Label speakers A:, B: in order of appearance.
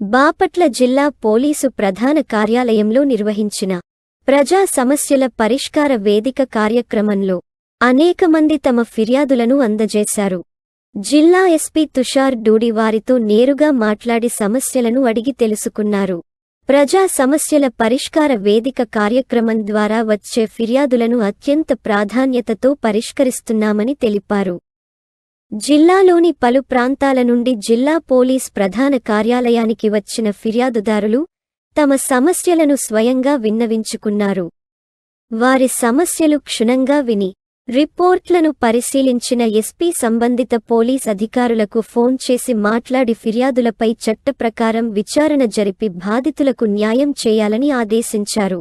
A: బాపట్ల జిల్లా పోలీసు ప్రధాన కార్యాలయంలో నిర్వహించిన ప్రజా సమస్యల పరిష్కార వేదిక కార్యక్రమంలో అనేక మంది తమ ఫిర్యాదులను అందజేశారు. జిల్లా ఎస్పీ తుషార్ డూడి వారితో నేరుగా మాట్లాడి సమస్యలను అడిగి తెలుసుకున్నారు. ప్రజా సమస్యల పరిష్కార వేదిక కార్యక్రమం ద్వారా వచ్చే ఫిర్యాదులను అత్యంత ప్రాధాన్యతతో పరిష్కరిస్తున్నామని తెలిపారు. జిల్లాలోని పలు ప్రాంతాల నుండి జిల్లా పోలీస్ ప్రధాన కార్యాలయానికి వచ్చిన ఫిర్యాదుదారులు తమ సమస్యలను స్వయంగా విన్నవించుకున్నారు. వారి సమస్యలు క్షుణ్ణంగా విని రిపోర్ట్లను పరిశీలించిన ఎస్పీ సంబంధిత పోలీస్ అధికారులకు ఫోన్ చేసి మాట్లాడి ఫిర్యాదులపై చట్టప్రకారం విచారణ జరిపి బాధితులకు న్యాయం చేయాలని ఆదేశించారు.